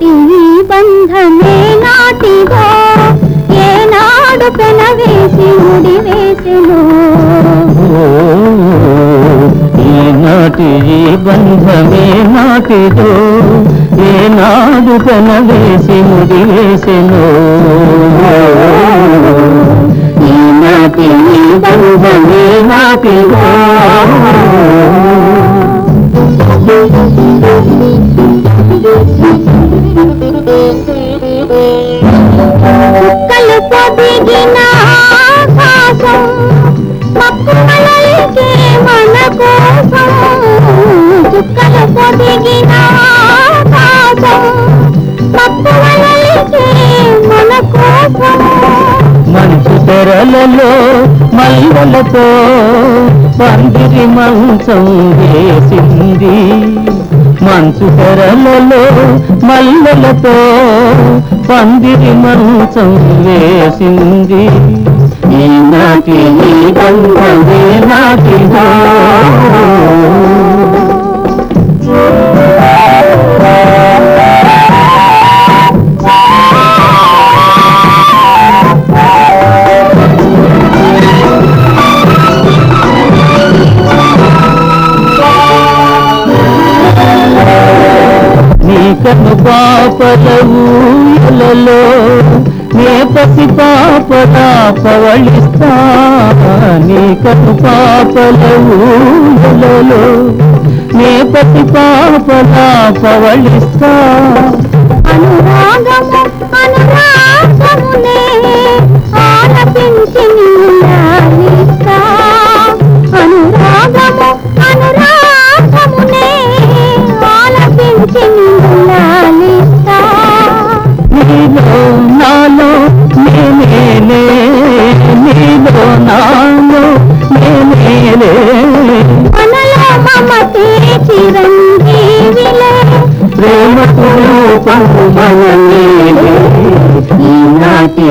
పుట్టి బంధమే నాటిదో ఏనాడు పెనవేసి ముడి వేసెను. ఈనాటి బంధమే నాటిదో ఏనాడు పెనవేసి ముడి వేసెను. ఈనాటి బంధమే నాటిదో కుక్కలు పొదిగిన ఆకాశం మక్కుమలైకే మన కోసం. కుక్కలు పొదిగిన ఆకాశం మక్కుమలైకే మన కోసం. మంచు తెరలలో మల్లలతో పందిరి మంచం వేసింది. మంచు తెరలలో మల్లెలతో పందిరి మంచం వేసింది. ఈనాటి బంధ నీ కను పాపల నే పసి పాపల పవళిస్తా నీ కను పాపల ఊయలలో నే పసి పాపల పవళిస్తా అనురాగము అనురాగమునే ఆలపించి నీలాలిస్తా నీలాలిస్తా నీలో నాలో నేనేలే నీలో నాలో నేనేలే. మనలో మమతే చిరంజీవిలే. ప్రేమకు రూపము ఈనాటి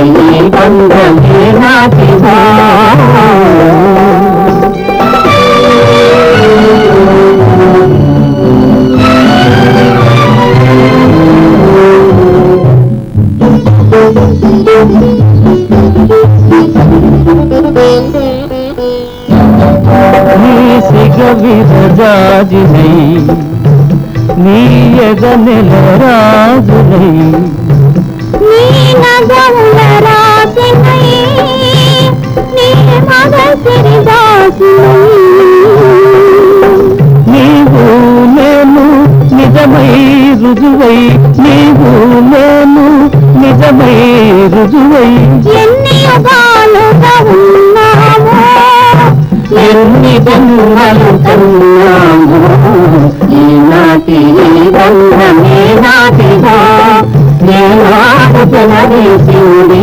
నీ సిగ విరజాజినై నీ ఎగ నెల రాజునై నీ నగముల రాసినై నీ మగ నీవు నేను నిజమై రుజువై నీవు నేను నిజమై రుజువై ఎన్ని యుగా ఎన్ని ఈనాటి బంధమే నాటిగా. నేను ఆడుతున్నది జనవేసింది